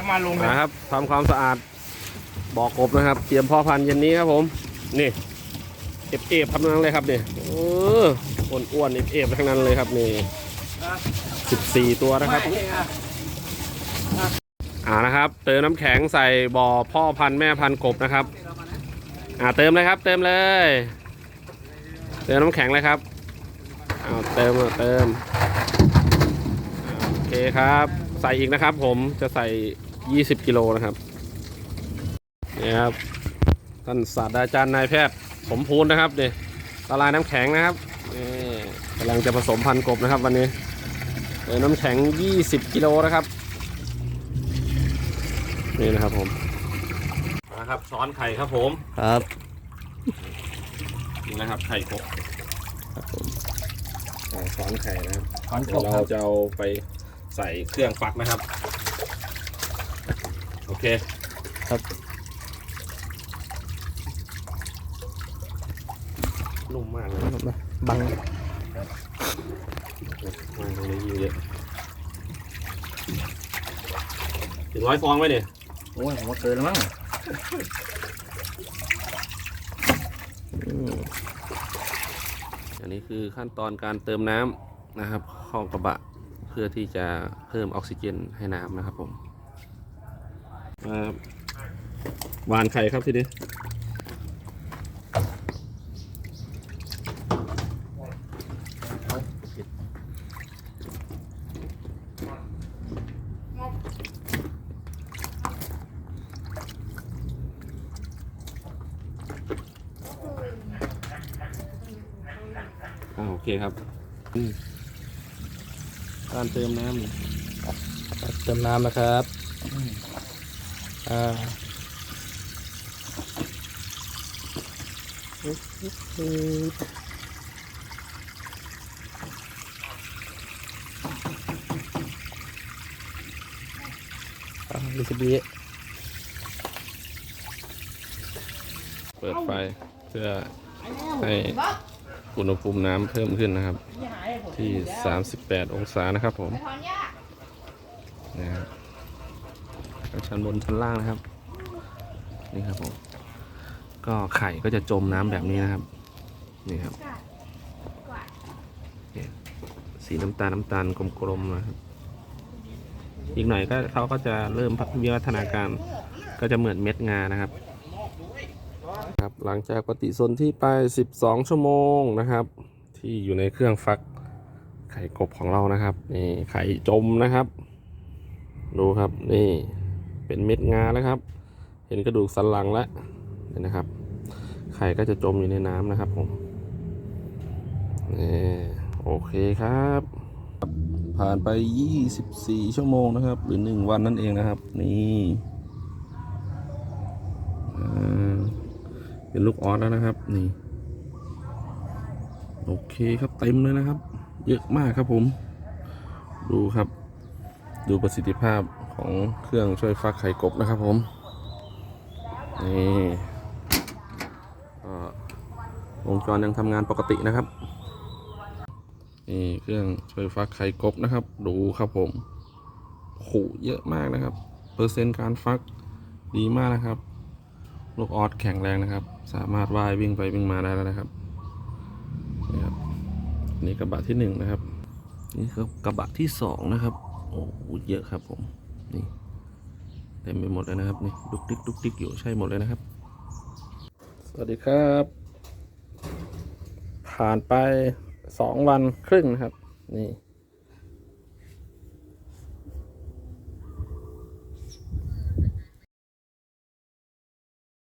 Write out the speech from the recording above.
แล้วมาลงเลยนะครับทำความสะอาดบ่อกบนะครับ เตรียมพ่อพันธุ์เย็นนี้ครับผม นี่เอฟเอฟทั้งนั้นเลยครับเนี่เอออ้วนๆเอฟเอฟทั้งนั้นเลยครับนี่สิบสี่ตัวนะครับอ่านะครับ เติมน้ำแข็งใส่บ่อพ่อพันธุ์แม่พันธุ์กบนะครับ อ่าเติมเลยครับ เติมเลย เติมน้ำแข็งเลยครับเอาเติมเติมโอเคครับ ใส่อีกนะครับ ผมจะใส่ 20กิโลนะครับนี่ครับ ท่านศาสตราจารย์นายแพทย์สมพูนนะครับนี่ละลายน้ำแข็งนะครับนี่กำลังจะผสมพันธุ์กบนะครับ วันนี้เติมน้ำแข็ง20กิโลนะครับ นี่นะครับผมนะครับช้อนไข่ครับผมครับนี่นะครับไข่ครบครับผมอ่าช้อนไข่นะครับถอนกเดี๋ยวบคเรารับจะเอาไปใส่เครื่องฟักนะครับ โอเคครับ นุ่มมากเลยมาบังมากตรงนี้ยิ่งเยอะถึงร้อยฟองไหมเนี่ยโอ้ยผมว่าเกินแล้วมั้งอืมอันนี้คือขั้นตอนการเติมน้ำนะครับเข้ากระบะเพื่อที่จะเพิ่มออกซิเจนให้น้ำนะครับผม มาวานไข่ครับทีนี้อ่าโอเคครับอืมการเติมน้ำนี่เติมน้ำนะครับ อ่าอ่าลิบีเปิดไฟเพื่อให้อุณหภูมิน้ำเพิ่มขึ้นนะครับ ที่ 38 องศานะครับผมนะครับ ชั้นบนชั้นล่างนะครับ นี่ครับผมก็ไข่ก็จะจมน้ำแบบนี้นะครับ นี่ครับสีน้ำตาลน้ำตาลกลมๆนะครับ อีกหน่อยก็เขาก็จะเริ่มพัฒนาวัฒนาการก็จะเหมือนเม็ดงานะครับครับ หลังจากปฏิสนธิไป 12 ชั่วโมงนะครับ ที่อยู่ในเครื่องฟักไข่กบของเรานะครับ นี่ไข่จมนะครับ ดูครับนี่ เป็นเม็ดงาแล้วครับ เห็นกระดูกสันหลังแล้วนี่นะครับ ไข่ก็จะจมอยู่ในน้ำนะครับผมนี่โอเคครับ ผ่านไป 24 ชั่วโมงนะครับ หรือ 1 วันนั่นเองนะครับ นี่เป็นลูกออสแล้วนะครับ นี่ โอเคครับเต็มเลยนะครับ เยอะมากครับผม ดูครับ ดูประสิทธิภาพ ของเครื่องช่วยฟักไข่กบนะครับผมนี่วงจรยังทำงานปกตินะครับนี่เครื่องช่วยฟักไข่กบนะครับ ดูครับผมโหเยอะมากนะครับ เปอร์เซ็นต์การฟักดีมากนะครับ ลูกออสแข็งแรงนะครับ สามารถว่ายวิ่งไปวิ่งมาได้แล้วนะครับนี่ครับนี่กระบะที่หนึ่งนะครับ นี่คือกระบะที่สองนะครับ โอ้โหเยอะครับผม นี่เต็มไปหมดเลยนะครับนี่ดุกดิกดุกดิกอยู่ใช่หมดเลยนะครับ สวัสดีครับ ผ่านไปสองวันครึ่งนะครับ นี่